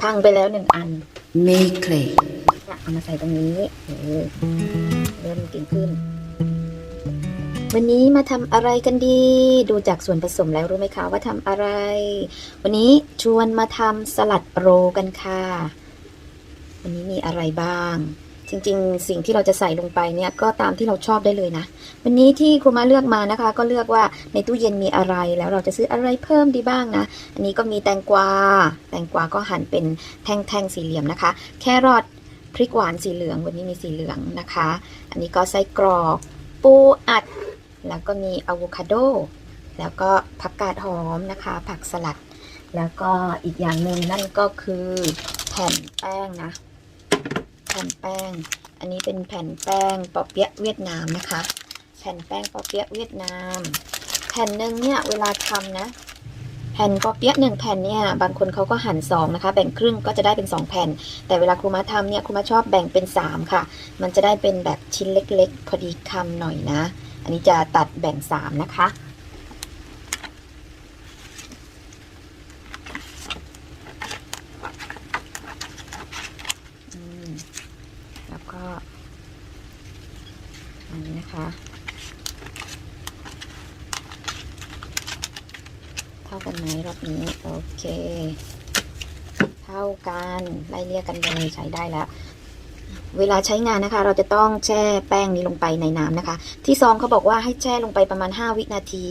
พังไปแล้วหนึ่งอัน Make เอามาใส่ตรงนี้โอ้เริ่มเก่งขึ้น วันนี้มาทำอะไรกันดี ดูจากส่วนผสมแล้วรู้ไหมคะว่าทำอะไร วันนี้ชวนมาทำสลัดโรลกันค่ะ วันนี้มีอะไรบ้าง จริงๆ สิ่งที่เราจะใส่ลงไปเนี่ยก็ตามที่เราชอบได้เลยนะ วันนี้ที่ครูมาเลือกมานะคะ ก็เลือกว่าในตู้เย็นมีอะไรแล้วเราจะซื้ออะไรเพิ่มดีบ้างนะ อันนี้ก็มีแตงกวา แตงกวาก็หั่นเป็นแท่งๆสี่เหลี่ยมนะคะ แครอทพริกหวานสีเหลือง วันนี้มีสีเหลืองนะคะ อันนี้ก็ไส้กรอก ปูอัด แล้วก็มีอะโวคาโด แล้วก็ผักกาดหอมนะคะ ผักสลัด แล้วก็อีกอย่างหนึ่งนั่นก็คือแผ่นแป้งนะ ผ่นแป้ง อันนี้เป็นแผ่นแป้งปอเปี๊ยะเวียดนามนะคะ แผ่นแป้งปอเปี๊ยะเวียดนาม แผ่นหนึ่งเนี่ยเวลาทำนะ แผ่นปอเปี๊ยะหนึ่งแผ่นเนี่ยบางคนเขาก็หั่นสองนะคะ แบ่งครึ่งก็จะได้เป็นสองแผ่น แต่เวลาครูมาทำเนี่ยครูมาชอบแบ่งเป็น3ค่ะ มันจะได้เป็นแบบชิ้นเล็กๆ พอดีคำหน่อยนะ อันนี้จะตัดแบ่ง3นะคะ อืม แล้วก็ อั นะคะ เท่ากันไหมรอบนี้ โอเค เท่ากันไล่เรียกกันเลยใช้ได้แล้ว เวลาใช้งานนะคะ เราจะต้องแช่แป้งนี้ลงไปในน้ำนะคะ ที่ซองเขาบอกว่าให้แช่ลงไปประมาณ 5 วินาที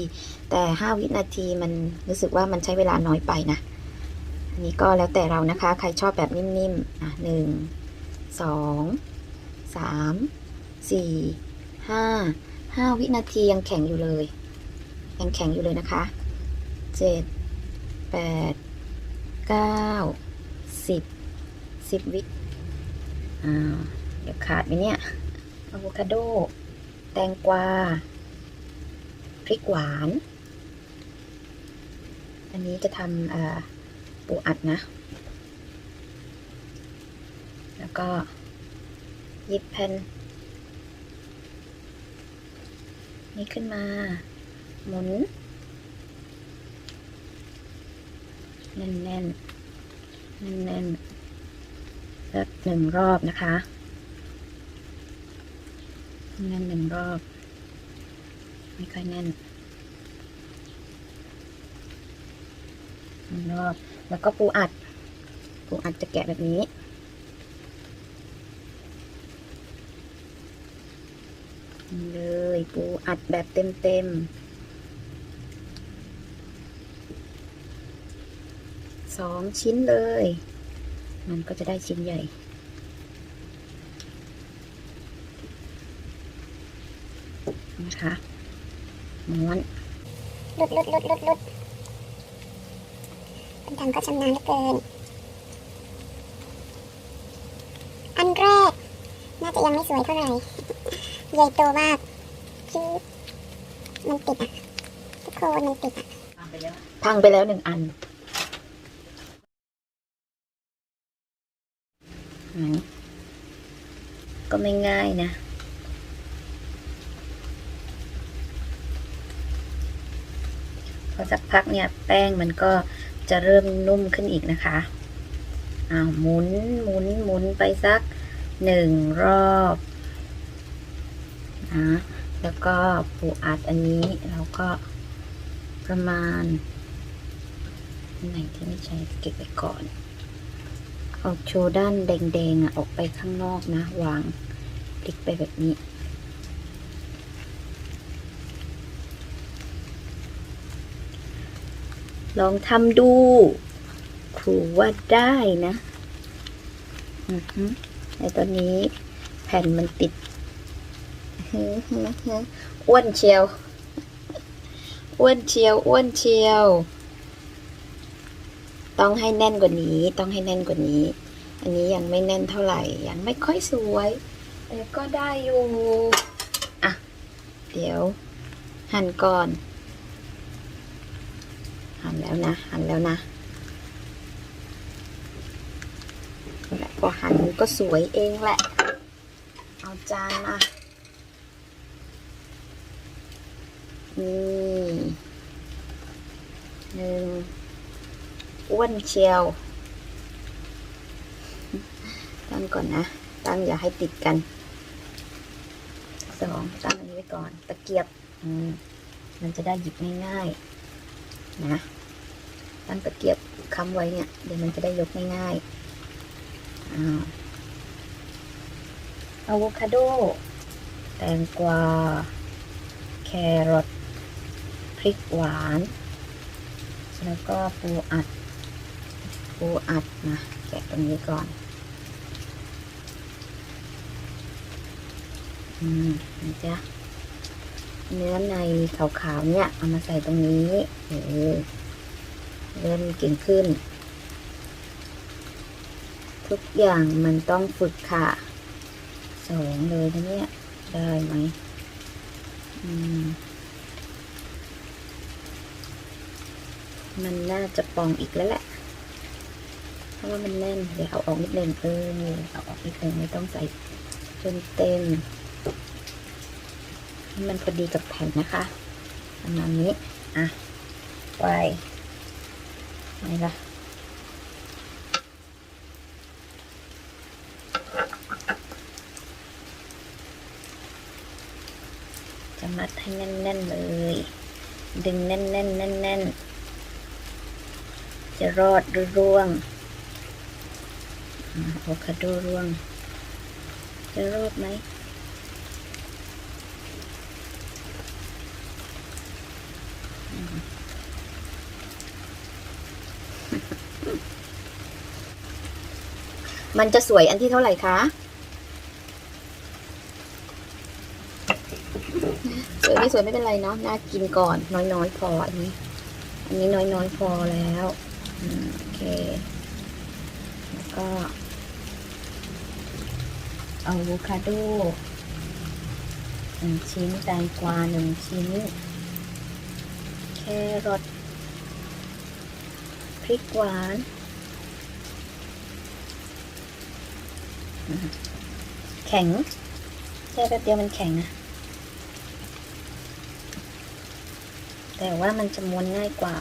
แต่ 5 วินาทีมันรู้สึกว่ามันใช้เวลาน้อยไปนะนนี้ก็แล้วแต่เรานะคะ ใครชอบแบบนิ่มๆ อะหนึ่งสองสามสี่ ห้าห้าวินาทียังแข็งอยู่เลย ยังแข็งอยู่เลยนะคะเจ็ดแปดเก้าสิบสิบวิอ่าเดี๋ยวขาดไหมเนี่ยอะโวคาโด แตงกวา พริกหวาน อันนี้จะทำปูอัดนะ แล้วก็หยิบแผ่น นี่ขึ้นมา หมุน แน่นแน่นแน่นแน่นแล้วหนึ่งรอบนะคะแน่นหนึ่งรอบ ไม่ค่อยแน่นหนึ่งรอบ แล้วก็ปูอัด ปูอัดจะแกะแบบนี้ นี่เลย ปูอัดแบบเต็มเต็มๆสองชิ้นเลย มันก็จะได้ชิ้นใหญ่ นะคะม้วนลุดลุดลุดลุดลุดคนทำก็ชำนาญเหลือเกิน อันแรก น่าจะยังไม่สวยเท่าไหร่ ใหญ่โตมากคือมันติดอะทุกคนมันติดอะพังไปแล้วหนึ่งอันก็ไม่ง่ายนะ พอสักพักเนี่ย แป้งมันก็จะเริ่มนุ่มขึ้นอีกนะคะอ้าวหมุนหมุนหมุนไปสักหนึ่งรอบ นะแล้วก็ปูอัดอันนี้เราก็ประมาณไหนที่ไม่ใช้เก็บไว้ก่อนเอาโชว์ด้านแดงๆอะออกไปข้างนอกนะ วางพลิกไปแบบนี้ ลองทำดูครูว่าได้นะ อือฮึในตอนนี้แผ่นมันติด อ้วนเชียว อ้วนเชียว อ้วนเชียว ต้องให้แน่นกว่านี้ ต้องให้แน่นกว่านี้ อันนี้ยังไม่แน่นเท่าไหร่ ยังไม่ค่อยสวย แต่ก็ได้อยู่ อะ เดี๋ยว หั่นก่อน หั่นแล้วนะ หั่นแล้วนะแล้วพอหั่นมันก็สวยเองแหละ เอาจานมา นี่หนึ่งอ้วนเชียว ตั้งก่อนนะ ตั้งอย่าให้ติดกัน สองตั้งอันนี้ไว้ก่อน ตะเกียบอืมมันจะได้หยิบง่ายๆ นะ ตั้งตะเกียบค้ำไว้เนี่ย เดี๋ยวมันจะได้ยกง่ายๆอ้าวอะโวคาโด แตงกวา แครอท พริกหวาน แล้วก็ปูอัด ปูอัดนะแกะตรงนี้ก่อน อืมนะจ๊ะเนื้อในขาวๆเนี่ย เอามาใส่ตรงนี้เออเริ่มเก่งขึ้น ทุกอย่างมันต้องฝึกค่ะสองเลยนะเนี่ย ได้ไหมอืม มันน่าจะปองอีกแล้วแหละ เพราะว่ามันแน่น เดี๋ยวเอาออกนิดนึงเออเอาออกนิดนึงไม่ต้องใส่จนเต็มให้มันพอดีกับแผ่นนะคะประมาณนี้ อะไปไหนล่ะจะมัดให้แน่นๆเลย ดึงแน่นๆแน่นๆ จะรอดหรือร่วงโวคาโดร่วง จะรอดไหมมันจะสวยอันที่เท่าไหร่คะ สวยไม่สวยไม่เป็นไรเนาะ น่ากินก่อนน้อยๆพออันนี้ อันนี้น้อยๆพอแล้ว โอเค แล้วก็อะโวคาโดหนึ่งชิ้นแตงกวาหนึ่งชิ้น แครอทพริกหวานแข็งแค่แป๊บเดียวมันแข็งอะแต่ว่ามันจะม้วนง่ายกว่า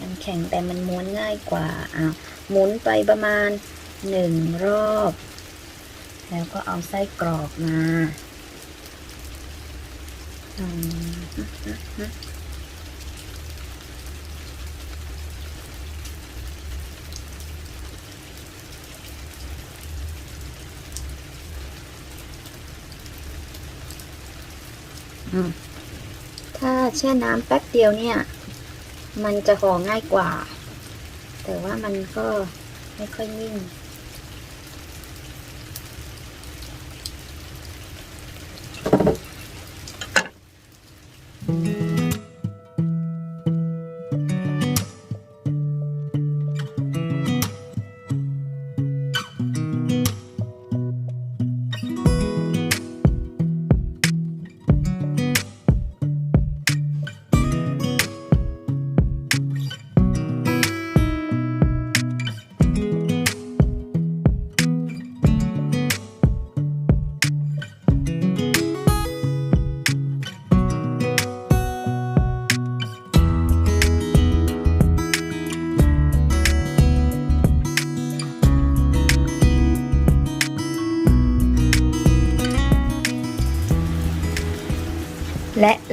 มันแข็งแต่มันม้วนง่ายกว่าอ้าวหมุนไปประมาณหนึ่งรอบ แล้วก็เอาไส้กรอกมาถ้าแช่น้ำแป๊บเดียวเนี่ย มันจะห่อง่ายกว่า แต่ว่ามันก็ไม่ค่อยนิ่งและ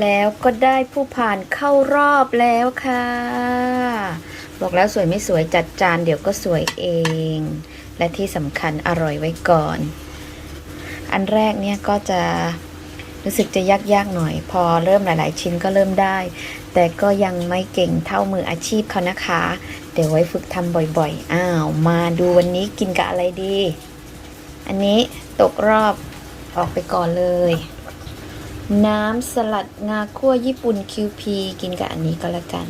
แล้วก็ได้ผู้ผ่านเข้ารอบแล้วค่ะ บอกแล้วสวยไม่สวยจัดจานเดี๋ยวก็สวยเอง และที่สำคัญอร่อยไว้ก่อน อันแรกเนี่ยก็จะรู้สึกจะยากๆหน่อย พอเริ่มหลาย ๆ ชิ้นก็เริ่มได้ แต่ก็ยังไม่เก่งเท่ามืออาชีพเขานะคะ เดี๋ยวไว้ฝึกทำบ่อยๆ อ้าว มาดูวันนี้กินกับอะไรดี อันนี้ตกรอบออกไปก่อนเลย น้ำสลัดงาคั่วญี่ปุ่นคิวพีกินกับอันนี้ก็แล้วกัน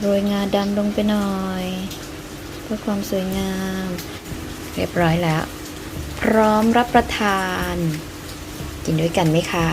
โรยงาดำลงไปหน่อย เพื่อความสวยงาม เรียบร้อยแล้ว พร้อมรับประทาน กินด้วยกันไหมคะ